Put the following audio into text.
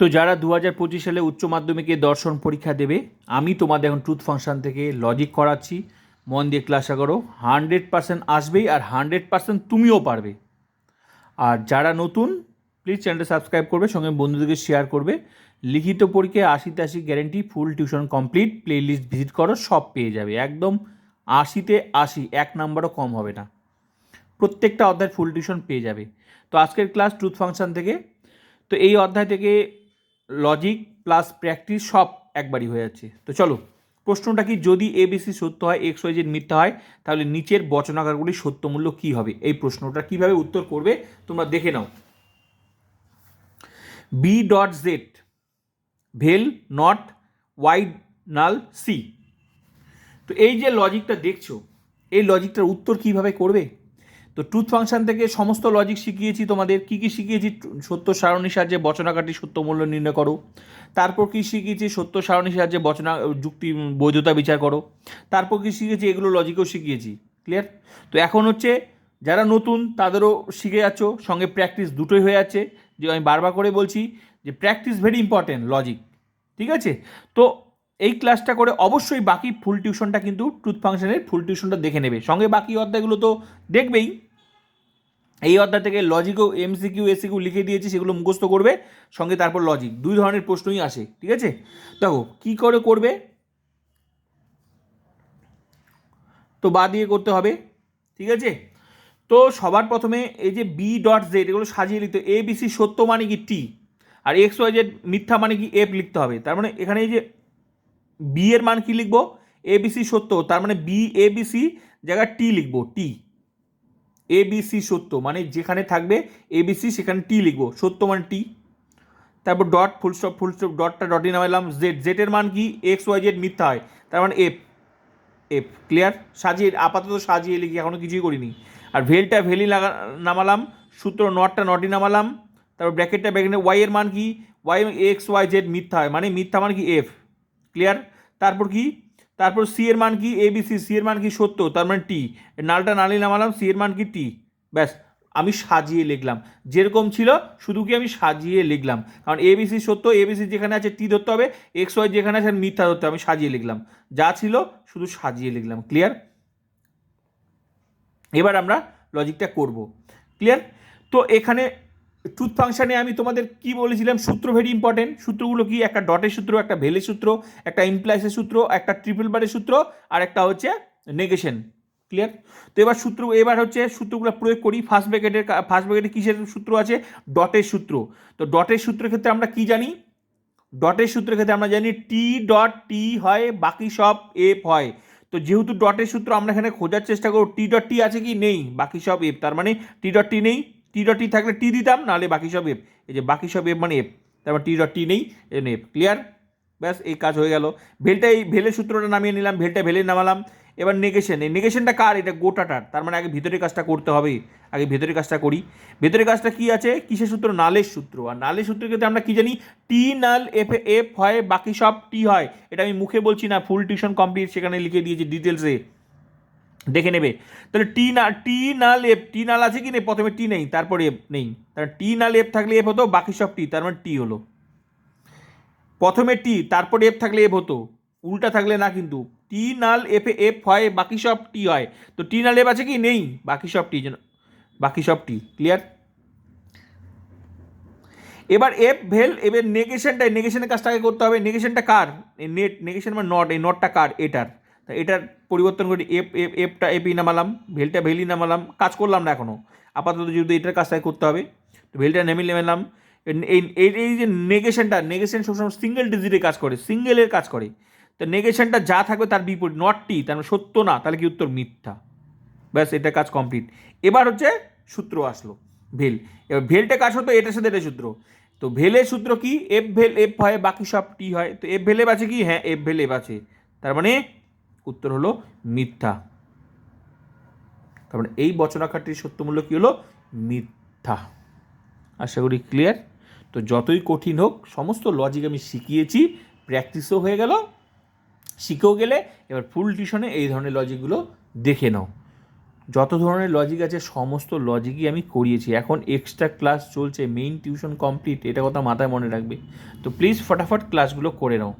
তো যারা দু হাজার পঁচিশ সালে উচ্চ মাধ্যমিকে দর্শন পরীক্ষা দেবে, আমি তোমাদের এখন ট্রুথ ফাংশন থেকে লজিক করাচ্ছি। মন দিয়ে ক্লাসটা করো। হান্ড্রেড পার্সেন্ট আসবেই আর হান্ড্রেড পার্সেন্ট তুমিও পারবে। আর যারা নতুন প্লিজ চ্যানেলটা সাবস্ক্রাইব করবে, সঙ্গে বন্ধুদেরকে শেয়ার করবে। লিখিত পরীক্ষায় আশিতে আশি guarantee full tuition complete play list visit করো, সব পেয়ে যাবে। একদম আশিতে আশি, এক নাম্বারও কম হবে না। প্রত্যেকটা অধ্যায় ফুল টিউশন পেয়ে যাবে। তো আজকের ক্লাস ট্রুথ ফাংশন থেকে, তো এই অধ্যায় থেকে লজিক প্লাস প্র্যাকটিস সব একবারই হয়ে যাচ্ছে। তো চলো, প্রশ্নটা কি যদি এবিসি সত্য হয় এক্স ওয়াই জেড মিথ্যা হয়, তাহলে নিচের বচনাকারগুলি সত্য মূল্য কী হবে? এই প্রশ্নটা কীভাবে উত্তর করবে তোমরা দেখে নাও। বি ডট জেড ভেল নট ওয়াইড নাল সি। তো এই যে লজিকটা দেখছ, এই লজিকটার উত্তর কীভাবে করবে? তো ট্রুথ ফাংশন থেকে সমস্ত লজিক শিখিয়েছি, তোমাদের কি কি শিখিয়েছি? সত্য, সারণী সাহায্যে বচনাকাটি সত্য, মূল্য নির্ণয় করো। তারপর কি শিখিয়েছি? সত্য, সারণী সাহায্যে বচনা যুক্তি বৈধতা বিচার করো। তারপর কি শিখেছি এগুলো লজিকও শিখিয়েছি। ক্লিয়ার তো এখন হচ্ছে, যারা নতুন, তাদেরও শিখে যাচ্ছ। সঙ্গে প্র্যাকটিস দুটোই হয়ে যাচ্ছে। যে আমি বারবার করে বলছি যে প্র্যাকটিস ভেরি ইম্পর্টেন্ট লজিক ঠিক আছে? তো এই ক্লাসটা করে অবশ্যই বাকি ফুল টিউশনটা কিন্তু ট্রুথ ফাংশনের ফুল টিউশনটা দেখে নেবে। সঙ্গে বাকি অধ্যায়গুলো তো দেখবেই। এই অধ্যায় থেকে লজিকও এমসিকিউ এসিকিউ লিখে দিয়েছি, সেগুলো মুখস্থ করবে, সঙ্গে তারপর লজিক দুই ধরনের প্রশ্নই আসে, ঠিক আছে? দেখো, কি করে করবে? তো বা দিয়ে করতে হবে, ঠিক আছে? তো সবার প্রথমে এই যে বি ডট জেড এগুলো সাজিয়ে লিখতে এ বি সি সত্য মানে কি টি আর এক্স ওয়াই জেড মিথ্যা মানে কি এফ লিখতে হবে। তার মানে এখানে এই যে বি এর মান কি লিখব? এ বি সি সত্য। তার মানে বি এ বি সি জায়গায় টি লিখব টি এ বি সি সত্য মানে যেখানে থাকবে এ বি সি সেখানে টি লিখব। সত্য মানে টি তারপর dot full stop full stop ডটটা ডটে নামালাম জেড জেডের মান কি? এক্স ওয়াই জেড মিথ্যা হয়। তার মানে এফ এফ ক্লিয়ার সাজিয়ে, আপাতত সাজিয়ে লিখি এখনও কিছুই করিনি। আর ভেলটা ভেলি লাগা, নামালাম, সূত্র নটটা নটি নামালাম, তারপর ব্র্যাকেটটা ব্র্যাকেটে ওয়াই এর মান কি? ওয়াই এক্স ওয়াই জেড মিথ্যা হয় মানে মিথ্যা মান কি এফ ক্লিয়ার তারপর কি? তারপর সি এর মান কি? এ বি সি এর মান কি সত্য? তার মানে টি নালটা নালি নামালাম সি এর মান কি টি ব্যাস, আমি সাজিয়ে লিখলাম। যেরকম ছিল, শুধু কি আমি সাজিয়ে লিখলাম। কারণ এ বি সি সত্য এ বি সি যেখানে আছে টি ধরতে হবে এক্স ওয়াই যেখানে আছে মিথ্যা ধরতে হবে, আমি সাজিয়ে লিখলাম। যা ছিল, শুধু সাজিয়ে লিখলাম। ক্লিয়ার এবার আমরা লজিকটা করব। ক্লিয়ার তো এখানে ট্রুথ ফাংশানে আমি তোমাদের কি বলেছিলাম? সূত্র ভেরি ইম্পর্টেন্ট সূত্রগুলো কি? একটা ডটের সূত্র, একটা ভেলের সূত্র, একটা ইমপ্লাইসের সূত্র, একটা ট্রিপল বারের সূত্র, আর একটা হচ্ছে নেগেশন ক্লিয়ার তো এবার সূত্র, এবার হচ্ছে সূত্রগুলো প্রয়োগ করি। ফার্স্ট ব্র্যাকেটের ফার্স্ট ব্র্যাকেটে কিসের সূত্র আছে? ডটের সূত্র। তো ডটের সূত্রের ক্ষেত্রে আমরা কি জানি? ডটের সূত্রের ক্ষেত্রে আমরা জানি টি ডট টি হয়, বাকি সব এফ হয়। তো যেহেতু ডটের সূত্র আমরা এখানে খোঁজার চেষ্টা করব টি ডট টি আছে কি? নেই। বাকি সব এফ তার মানে টি ডট টি নেই। টি ডট টি থাকলে টি দিতাম, নাহলে বাকি সব এফ এই যে বাকি সব এফ মানে এফ তারপর টি ডট টি নেই এ এফ ক্লিয়ার ব্যাস, এই কাজ হয়ে গেল। ভেলটা এই ভেলের সূত্রটা নামিয়ে নিলাম, ভেলটা ভেলে নামালাম। এবার নেগেশন এই নেগেশনটা কার? এটা গোটাটার, তার মানে আগে ভিতরের কাজটা করতে হবে, আগে ভেতরের কাজটা করি। ভেতরের কাজটা কি আছে? কিসের সূত্র? নালের সূত্র। আর নালের সূত্রের ক্ষেত্রে আমরা কি জানি? টি নাল এফ এফ হয়, বাকি সব টি হয়। এটা আমি মুখে বলছি না ফুল টিউশন কমপ্লিট সেখানে লিখে দিয়েছি ডিটেলসে দেখে নেবে। তাহলে টি না টি নাল এফ টি নাল আছে কি নেই? প্রথমে টি নেই, তারপরে এফ নেই। তাহলে টি নাল এফ থাকলে এফ হতো, বাকি সব টি তার মানে টি হলো। প্রথমে টি তারপরে এফ থাকলে এফ হতো। উল্টা থাকলে না কিন্তু। টি নাল এফ এফ হয়, বাকি সব টি হয়। তো টি নাল এফ আছে কি? নেই, বাকি সব টি যেন বাকি সব টি ক্লিয়ার এবার এফ ভেল এবার নেগেশনটা নেগেশনের কাজটাকে করতে হবে। নেগেশনটা কার? নেট নেগেশন মানে নট এই নটটা কার? এটার। তা এটার পরিবর্তন করে এফ এফ এফটা এপি নামালাম, ভেলটা ভেলি নামালাম, কাজ করলাম না এখনও আপাতত যদি এটার কাজটাকে করতে হবে, তো ভেলটা নেমে নেমেলাম এই এই যে নেগেশনটা, নেগেশন সবসময় সিঙ্গেল ডিজিটে কাজ করে সিঙ্গেলের কাজ করে। তো নেগেশনটা যা থাকবে তার বিপরীত নট টি, তার মানে সত্য না, তাহলে কি উত্তর মিথ্যা। ব্যাস, এটা কাজ কমপ্লিট এবার হচ্ছে সূত্র আসলো, ভেল। এবার ভেলটা কাজ হতো এটার সাথে এটা সূত্র। তো ভেলের সূত্র কি? এফ ভেল এফ হয়, বাকি সব টি হয়। তো এফ ভেল আছে কি? হ্যাঁ এফ ভেল এফ আছে। তার মানে উত্তর হলো মিথ্যা। তার মানে এই বচনাকারটির সত্যমূল্য কী হলো? মিথ্যা। আশা করি ক্লিয়ার তো যতই কঠিন হোক, সমস্ত লজিক আমি শিখিয়েছি প্র্যাকটিসও হয়ে গেল, শিখেও গেলে, এবার ফুল টিউশনে এই ধরনের লজিকগুলো দেখে নাও। যত ধরনের লজিক আছে, সমস্ত লজিকই আমি করিয়েছি। এখন এক্সট্রা ক্লাস চলছে মেইন টিউশন কমপ্লিট এটা কথা মাথায় মনে রাখবে। তো প্লিজ ফটাফট ক্লাসগুলো করে নাও।